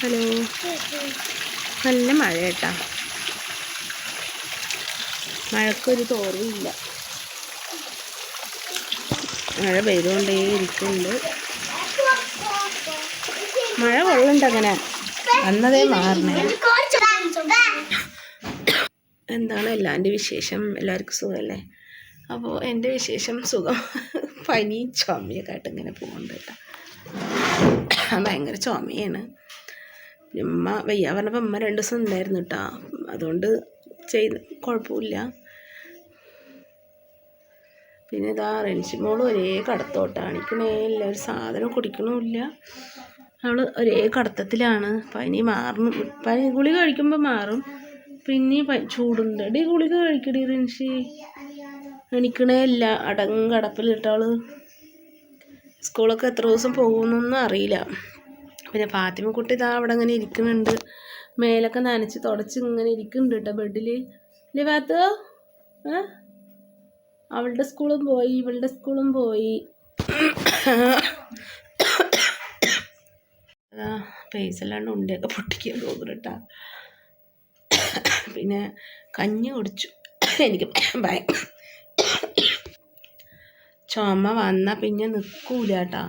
Hello. നല്ല മഴ കേട്ടാ മഴക്കൊരു തോർവില്ല. മഴ പെയ്തുകൊണ്ടേ ഇരിക്കുന്നുണ്ട്. മഴ കൊള്ളണ്ട അങ്ങനെ. വന്നതേ മാറണേ. എന്താണ് എല്ലാന്റെ വിശേഷം? എല്ലാവർക്കും സുഖമല്ലേ അപ്പോൾ എന്റെ വിശേഷം സുഖം. പനി ചുമയൊക്കെ ആയിട്ട് ഇങ്ങനെ പോകുന്നുണ്ട് ഭയങ്കര ചുമയാണ്. ഉമ്മ വയ്യ. പറഞ്ഞപ്പോൾ ഉമ്മ രണ്ട് ദിവസം ഉണ്ടായിരുന്നു കേട്ടോ അതുകൊണ്ട് ചെയ്ത് കുഴപ്പമില്ല പിന്നെ ഇതാ റെൻസിമോൾ ഒരേ കടത്തോട്ടാണ് എനിക്കണേല്ല ഒരു സാധനം കുടിക്കണമില്ല അവൾ ഒരേ കടത്തത്തിലാണ്. പനി മാറും പനി ഗുളിക കഴിക്കുമ്പോൾ മാറും. പിന്നെ ചൂടുണ്ട്. ഡി ഗുളിക കഴിക്കടി റിൻഷി. എണിക്കണേ ഇല്ല. അടങ്കടപ്പിലിട്ടവൾ സ്കൂളൊക്കെ എത്ര ദിവസം പോകുന്നൊന്നും അറിയില്ല. പിന്നെ ഫാത്തിമക്കുട്ടി ഇതാ അവിടെ അങ്ങനെ ഇരിക്കുന്നുണ്ട്. മേലൊക്കെ നനച്ച് തുടച്ച് ഇങ്ങനെ ഇരിക്കുന്നുണ്ട് കേട്ടോ ബെഡിൽ. ഇല്ലേ ഫാത്തു? അവളുടെ സ്കൂളും പോയി ഇവളുടെ സ്കൂളും പോയി. പേസല്ലാണ്ട് ഉണ്ടയൊക്കെ പൊട്ടിക്കാൻ തോന്നുന്നു കേട്ടാ. പിന്നെ കഞ്ഞി കുടിച്ചു. എനിക്ക് ഭയ. ചുമ വന്നാൽ പിന്നെ നിൽക്കൂല കേട്ടാ.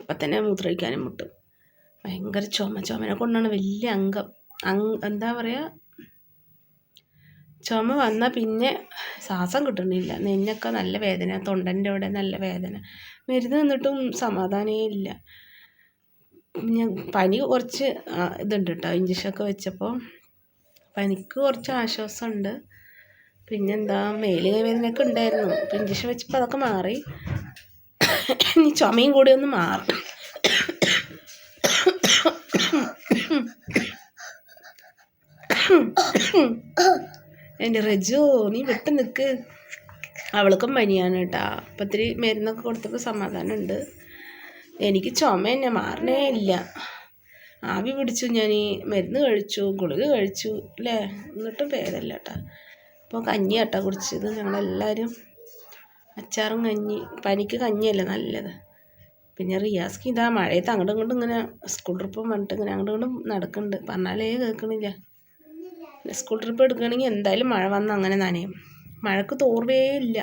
അപ്പം തന്നെ മൂത്രമൊഴിക്കാനും മുട്ടും. ഭയങ്കര ചുമ ചുമനെ കൊണ്ടാണ് വലിയ അംഗം. അങ് എന്താ പറയുക ചുമ വന്നാൽ പിന്നെ ശ്വാസം കിട്ടണില്ല. നെഞ്ഞൊക്കെ നല്ല വേദന തൊണ്ടന്റെ അവിടെ നല്ല വേദന. മരുന്ന് നിന്നിട്ടും സമാധാനമേ ഇല്ല. ഞാൻ പനി കുറച്ച് ഇതുണ്ട് കേട്ടോ ഇഞ്ചക്ഷനൊക്കെ വെച്ചപ്പോൾ പനിക്ക് കുറച്ച് ആശ്വാസമുണ്ട്. പിന്നെന്താ മേൽ വേദനയൊക്കെ ഉണ്ടായിരുന്നു. ഇപ്പം ഇഞ്ചക്ഷൻ വെച്ചപ്പോൾ അതൊക്കെ മാറി. ഇനി ചുമയും കൂടി ഒന്ന് മാറും എന്റെ റജു നീ വിട്ട് നിൽക്ക് അവൾക്കും പനിയാണ് കേട്ടാ അപ്പം ഇത്തിരി മരുന്നൊക്കെ കൊടുത്തപ്പോൾ സമാധാനമുണ്ട്. എനിക്ക് ചുമ തന്നെ മാറണേ ഇല്ല. ആവി പിടിച്ചു ഞാൻ ഈ മരുന്ന് കഴിച്ചു ഗുളിക കഴിച്ചു അല്ലേ എന്നിട്ടും ഭേദമില്ല കേട്ടാ അപ്പോൾ കഞ്ഞി കേട്ടാ കുടിച്ചത്. ഞങ്ങളെല്ലാവരും അച്ചാറും കഞ്ഞി പനിക്ക് കഞ്ഞിയല്ലേ നല്ലത്. പിന്നെ റിയാസ്ക്ക് ഇതാ മഴയത്ത് അങ്ങോട്ടും ഇങ്ങോട്ടും ഇങ്ങനെ സ്കൂൾ ട്രിപ്പും പറഞ്ഞിട്ട് ഇങ്ങനെ അങ്ങോട്ടും ഇങ്ങോട്ടും നടക്കുന്നുണ്ട് പറഞ്ഞാലേ കേൾക്കണില്ല. സ്കൂൾ ട്രിപ്പ് എടുക്കുകയാണെങ്കിൽ എന്തായാലും മഴ വന്ന് അങ്ങനെ നനയും. മഴക്ക് തോർവേ ഇല്ല.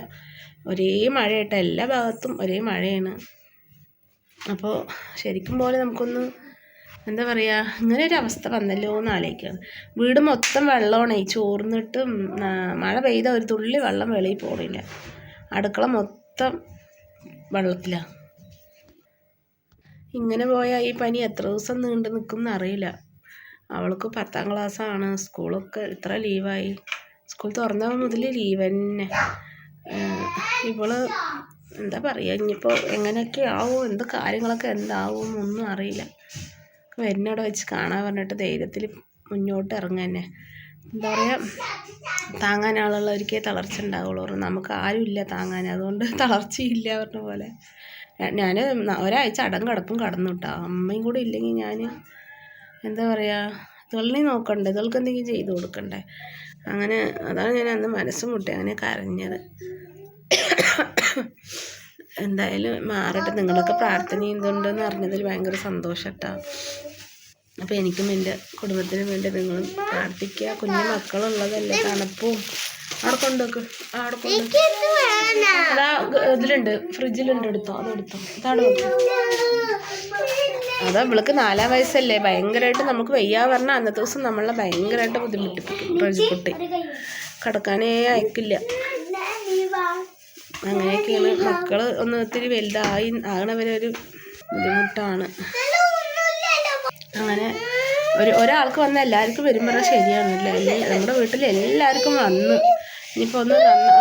ഒരേ മഴയായിട്ട് എല്ലാ ഭാഗത്തും ഒരേ മഴയാണ്. അപ്പോൾ ശരിക്കും പോലെ നമുക്കൊന്ന് എന്താ പറയുക ഇങ്ങനെ ഒരു അവസ്ഥ വന്നല്ലോ എന്ന് ആലോചിക്കുകയാണ്. വീട് മൊത്തം വെള്ളമാണ്. ഈ ചോർന്നിട്ടും മഴ പെയ്ത ഒരു തുള്ളി വെള്ളം വെളിയിൽ പോണില്ല. അടുക്കള മൊത്തം വെള്ളത്തിലാണ് ഇങ്ങനെ പോയാൽ ഈ പനി എത്ര ദിവസം നീണ്ടു നിൽക്കും എന്നറിയില്ല അവൾക്ക് പത്താം ക്ലാസ്സാണ്. സ്കൂളൊക്കെ ഇത്ര ലീവായി. സ്കൂൾ തുറന്ന മുതൽ ലീവ് തന്നെ ഇവൾ എന്താ പറയുക ഇനിയിപ്പോൾ എങ്ങനെയൊക്കെ ആവും എന്ത് കാര്യങ്ങളൊക്കെ എന്താവും ഒന്നും അറിയില്ല. വരുന്നവിടെ വെച്ച് കാണാൻ പറഞ്ഞിട്ട് ധൈര്യത്തിൽ മുന്നോട്ട് ഇറങ്ങുക തന്നെ എന്താ പറയുക താങ്ങാൻ ആളുള്ളവർക്കേ തളർച്ച ഉണ്ടാവുള്ളൂ. നമുക്ക് ആരുമില്ല താങ്ങാൻ അതുകൊണ്ട് തളർച്ചയില്ല പറഞ്ഞ പോലെ. ഞാൻ ഒരാഴ്ച അടം കിടപ്പും കടന്നു കേട്ടോ അമ്മയും കൂടെ ഇല്ലെങ്കിൽ ഞാൻ എന്താ പറയുക തൊള്ളി നോക്കണ്ടേ ഇതുകൾക്ക് എന്തെങ്കിലും ചെയ്ത് കൊടുക്കണ്ടേ. അങ്ങനെ അതാണ് ഞാൻ അന്ന് മനസ്സ് മുട്ടി അങ്ങനെ കരഞ്ഞത്. എന്തായാലും മാറട്ടെ നിങ്ങളൊക്കെ പ്രാർത്ഥന ചെയ്യുന്നുണ്ടെന്ന് അറിഞ്ഞതിൽ ഭയങ്കര സന്തോഷം കേട്ടോ അപ്പോൾ എനിക്കും എന്റെ കുടുംബത്തിനും വേണ്ടി നിങ്ങളും പ്രാർത്ഥിക്കുക. കുഞ്ഞു മക്കളുള്ളതല്ലേ തണുപ്പും. അവിടെ കൊണ്ടുവെക്ക് അവിടെ കൊണ്ട് അതാ ഗ- ഇതിലുണ്ട് ഫ്രിഡ്ജിലുണ്ട് എടുത്തോ അതെടുത്തോ. ഇതാണ് വെക്ക്. അതാ ഇവൾക്ക് നാലാം വയസ്സല്ലേ? ഭയങ്കരമായിട്ട് നമുക്ക് വയ്യാ പറഞ്ഞാൽ അന്നത്തെ ദിവസം നമ്മളെ ഭയങ്കരമായിട്ട് ബുദ്ധിമുട്ടിപ്പിക്കും. കുട്ടി കിടക്കാനേ അയക്കില്ല. അങ്ങനെയൊക്കെയാണ്. മക്കൾ ഒന്ന് ഒത്തിരി വലുതായി ആകണവരെ ഒരു ബുദ്ധിമുട്ടാണ്. അങ്ങനെ ഒരു ഒരാൾക്ക് വന്ന എല്ലാവർക്കും വരുമ്പോൾ ശരിയാണല്ലേ നമ്മുടെ വീട്ടിൽ എല്ലാവർക്കും വന്ന്. ഇനിയിപ്പോൾ ഒന്ന്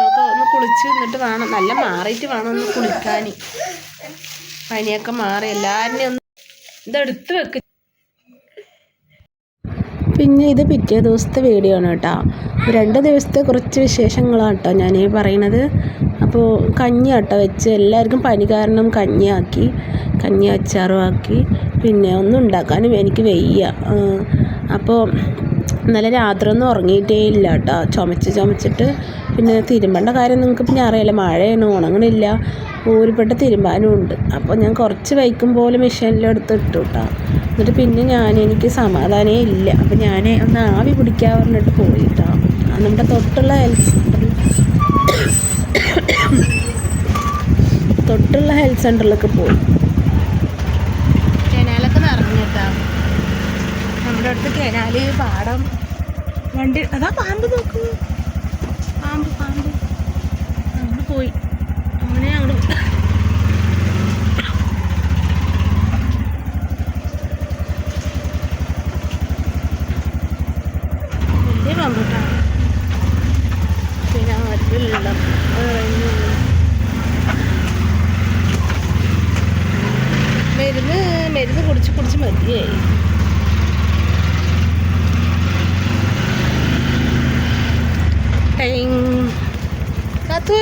ഒക്കെ ഒന്ന് കുളിച്ച് നിന്നിട്ട് വേണം. നല്ല മാറിയിട്ട് വേണം ഒന്ന് കുളിക്കാൻ പനിയൊക്കെ മാറി എല്ലാവരുടെയും ഒന്ന് ഇതെടുത്ത് വെക്ക്. പിന്നെ ഇത് പിറ്റേ ദിവസത്തെ വീഡിയോ ആണ് കേട്ടോ. രണ്ട് ദിവസത്തെ കുറച്ച് വിശേഷങ്ങളാണ് കേട്ടോ ഞാൻ ഈ പറയണത്. അപ്പോൾ കഞ്ഞി കേട്ടോ വെച്ച് എല്ലാവർക്കും പനി കാരണം കഞ്ഞിയാക്കി കഞ്ഞി അച്ചാറും ആക്കി പിന്നെ ഒന്നും ഉണ്ടാക്കാനും എനിക്ക് വയ്യ. അപ്പോൾ ഇന്നലെ രാത്രി ഒന്നും ഉറങ്ങിയിട്ടേ ഇല്ല കേട്ടോ. ചുമച്ച് ചുമച്ചിട്ട് പിന്നെ തിരുമ്പേണ്ട കാര്യം നിങ്ങൾക്ക് പിന്നെ അറിയാലോ മഴയാണ്? ഉണങ്ങണില്ല. ഊരിപ്പെട്ട തിരുമ്പാനും ഉണ്ട് അപ്പോൾ ഞാൻ കുറച്ച് വൈക്കും പോലെ മെഷീനിലെടുത്ത് ഇട്ടു കേട്ടോ. എന്നിട്ട് പിന്നെ ഞാൻ എനിക്ക് സമാധാനമേ ഇല്ല. അപ്പോൾ ഞാൻ ഒന്ന് ആവി പിടിക്കാൻ പറഞ്ഞിട്ട് പോയി കേട്ടോ. നമ്മുടെ തൊട്ടുള്ള ഹെൽത്ത് സെന്ററിൽ തൊട്ടുള്ള ഹെൽത്ത് സെന്ററിലൊക്കെ പോയി. കനാലൊക്കെ നിറഞ്ഞിട്ടാ നമ്മുടെ അടുത്ത് കനാല് പാടം വണ്ടി അതാ പാമ്പ് നോക്ക് പാമ്പ് പാമ്പ് അങ്ങോട്ട് പോയി. അങ്ങനെ അങ്ങോട്ട് വലിയ കേട്ടോ പിന്നെ ആറ്റിലുള്ള മരുന്ന് മരുന്ന് കുടിച്ച് കുടിച്ച് മതിയായി. ടൈം. കാത്തു.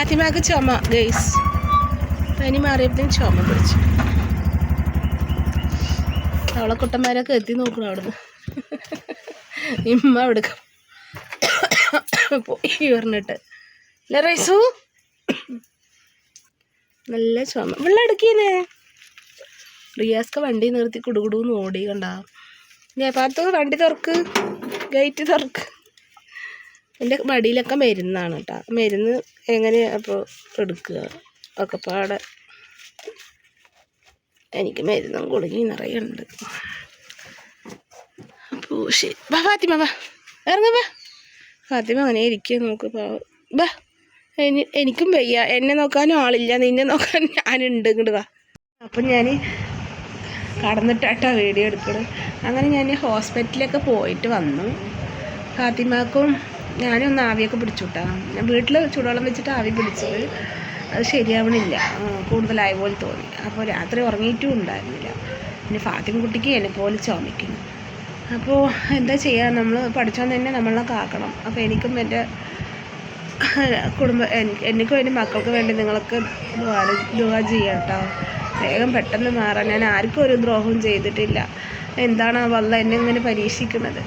ഫാത്തിമാക്ക് ചുമ ഗൈസ് പനി മാറിയപ്പോഴും ചുമ പിടിച്ചു. അവളെ കുട്ടന്മാരൊക്കെ എത്തി നോക്കണം അവിടുന്ന്. ഇമ്മ എടുക്കാം പോയി പറഞ്ഞിട്ട്. അല്ലേ റൈസു. നല്ല ചുമ. വെള്ളം എടുക്കീനേ റിയാസ്ക വണ്ടി നിർത്തി കുടുകുടൂന്ന് ഓടി കണ്ടാ. ഞാൻ പാത്തു വണ്ടി തുറക്ക് ഗേറ്റ് തുറക്ക്. എന്റെ മടിയിലൊക്കെ മരുന്നാണ് കേട്ടോ മരുന്ന് എങ്ങനെ അപ്പോൾ എടുക്കുക? ഒക്കെ പാടെ എനിക്ക് മരുന്നും കുടുങ്ങി നിറയുണ്ട് അപ്പോൾ ശരി. വാ ഫാത്തിമ വാ. ഇറങ്ങ വാ. ഫാത്തിമ അങ്ങനെ ഇരിക്കുക ബാ വാ. എനി എനിക്കും വയ്യ. എന്നെ നോക്കാനും ആളില്ല. നിന്നെ നോക്കാൻ ഞാനുണ്ട്. ഇങ്ങോട്ട് വാ. അപ്പം ഞാൻ കടന്നിട്ടാട്ടാ വീഡിയോ എടുക്കണത്. അങ്ങനെ ഞാൻ ഹോസ്പിറ്റലിലൊക്കെ പോയിട്ട് വന്നു. ഫാത്തിമാക്കും ഞാനും ഒന്ന് ആവിയൊക്കെ പിടിച്ചു ഞാൻ വീട്ടിൽ ചൂടുവെള്ളം വെച്ചിട്ട് ആവി പിടിച്ചത് അത് ശരിയാവണില്ല. കൂടുതലായ പോലെ തോന്നി. അപ്പോൾ രാത്രി ഉറങ്ങിയിട്ടും ഉണ്ടായിരുന്നില്ല. പിന്നെ ഫാത്തിമ കുട്ടിക്ക് എന്നെ പോലെ ചുമയ്ക്കുന്നു അപ്പോൾ എന്താ ചെയ്യുക നമ്മൾ പഠിച്ചോൻ തന്നെ നമ്മളെ കാക്കണം അപ്പോൾ എനിക്കും എന്റെ കുടുംബ എനിക്ക് എന്റെ മക്കൾക്ക് വേണ്ടി നിങ്ങളൊക്കെ ദുവാ ചെയ്യാം കേട്ടോ വേഗം പെട്ടെന്ന് മാറാൻ. ഞാൻ ആർക്കും ഒരു ദ്രോഹവും ചെയ്തിട്ടില്ല. എന്താണ് വല്ല എന്നെ ഇങ്ങനെ പരീക്ഷിക്കുന്നത്?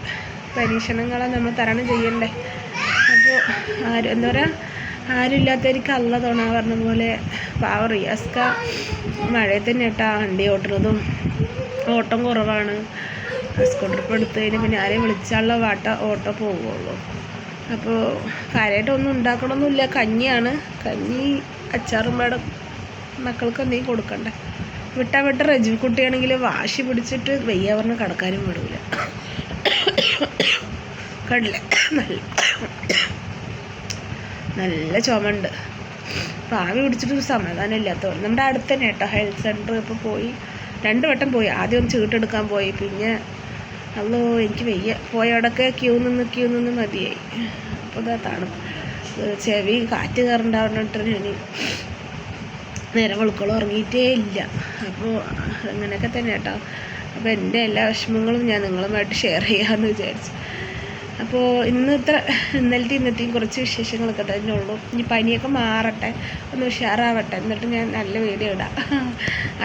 പരീക്ഷണങ്ങളെ നമ്മൾ തരണം ചെയ്യണ്ടേ? ആരും എന്താ പറയുക ആരുമില്ലാത്തവർക്ക് അല്ല പറഞ്ഞ പോലെ പാവ റിയാസ്ക മഴയിൽ തന്നെ കേട്ടാ വണ്ടി ഓട്ടുന്നതും ഓട്ടം കുറവാണ്. സ്കൂട്ടർ ട്രിപ്പ് എടുത്തു കഴിഞ്ഞാൽ പിന്നെ ആരെയും വിളിച്ചാലുള്ള വാട്ട ഓട്ടോ പോവുള്ളൂ. അപ്പോൾ കാര്യമായിട്ടൊന്നും ഉണ്ടാക്കണമൊന്നുമില്ല കഞ്ഞിയാണ്. കഞ്ഞി അച്ചാറും മക്കൾക്ക് എന്തെങ്കിലും കൊടുക്കണ്ടേ? വിട്ടാ വിട്ട റജു കുട്ടിയാണെങ്കിൽ വാശി പിടിച്ചിട്ട് വയ്യ പറഞ്ഞ് കിടക്കാനും വിടില്ല കണ്ടില്ല നല്ല നല്ല ചുമണ്ട്. അപ്പോൾ ആവി പിടിച്ചിട്ട് സമാധാനം ഇല്ലാത്തതുകൊണ്ട്. നമ്മുടെ അടുത്ത് തന്നെ കേട്ടോ ഹെൽത്ത് സെന്റർ ഇപ്പോൾ പോയി. രണ്ട് വട്ടം പോയി. ആദ്യം ഒന്ന് ചീട്ടെടുക്കാൻ പോയി. പിന്നെ അല്ലോ എനിക്ക് വയ്യ. പോയവിടൊക്കെ ക്യൂ നിന്ന് ക്യൂ നിന്ന് മതിയായി. അപ്പോൾ ഇതാ തണുപ്പ്. ചെവി കാറ്റ് കയറണ്ടാവുന്നിട്ട് ഞാൻ നേരെ വെളുക്കോളം ഉറങ്ങിയിട്ടേ ഇല്ല. അപ്പോൾ അങ്ങനെയൊക്കെ തന്നെ കേട്ടോ. അപ്പോൾ എന്റെ എല്ലാ വിഷമങ്ങളും ഞാൻ നിങ്ങളുമായിട്ട് ഷെയർ ചെയ്യാമെന്ന് വിചാരിച്ചു. അപ്പോൾ ഇന്നത്തെ ഇന്നലത്തെ ഇന്നത്തെയും കുറച്ച് വിശേഷങ്ങളൊക്കെ തന്നെ ഉള്ളൂ. ഇനി പനിയൊക്കെ മാറട്ടെ ഒന്ന് ഉഷാറാവട്ടെ. എന്നിട്ട് ഞാൻ നല്ല വീഡിയോ ഇടാം.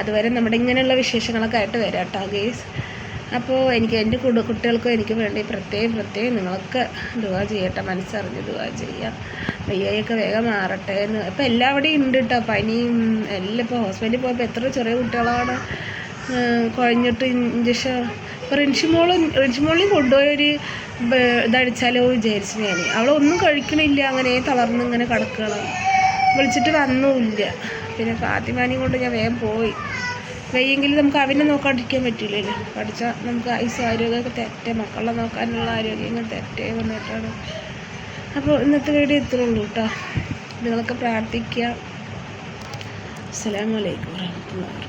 അതുവരെ നമ്മുടെ ഇങ്ങനെയുള്ള വിശേഷങ്ങളൊക്കെ ആയിട്ട് വരാം കേട്ടോ ഗേസ് അപ്പോൾ എനിക്ക് എന്റെ കുടു കുട്ടികൾക്കും എനിക്ക് വേണ്ടി പ്രത്യേകം പ്രത്യേകം നിങ്ങളൊക്കെ ദുവാ ചെയ്യട്ടെ മനസ്സറിഞ്ഞ് ദുവാ ചെയ്യാം. വയ്യായൊക്കെ വേഗം മാറട്ടെ എന്ന്. അപ്പോൾ എല്ലാവിടെയും ഉണ്ട് കേട്ടോ പനിയും എല്ലാം. ഇപ്പോൾ ഹോസ്പിറ്റലിൽ പോയപ്പോൾ എത്ര ചെറിയ കുട്ടികളാണ്. കുഴഞ്ഞിട്ട് ഇഞ്ചക്ഷൻ. ഇപ്പോൾ റിൻഷിമോൾ റിൻഷിമോളിൽ കൊണ്ടുപോയൊരു ഒരു ഇതടിച്ചാലോ വിചാരിച്ചു ഞാൻ അവളൊന്നും കഴിക്കണില്ല അങ്ങനെ തളർന്ന് ഇങ്ങനെ കിടക്കണം വിളിച്ചിട്ട് വന്നുമില്ല. പിന്നെ ഫാത്തിമാനെയും കൊണ്ട് ഞാൻ വേഗം പോയി. വയ്യെങ്കിൽ നമുക്ക് അവനെ നോക്കാണ്ടിരിക്കാൻ പറ്റില്ലല്ലോ. പഠിച്ചാൽ നമുക്ക് ഐസ് ആരോഗ്യമൊക്കെ തെറ്റേ മക്കളെ നോക്കാനുള്ള ആരോഗ്യങ്ങൾ തെറ്റേ വന്നിട്ടാണ്. അപ്പോൾ ഇന്നത്തെ വീഡിയോ ഇത്രേ ഉള്ളൂ കേട്ടോ. നിങ്ങളൊക്കെ പ്രാർത്ഥിക്കുക. അസ്സലാമലൈക്കും വറഹ്മത്തുള്ളാഹി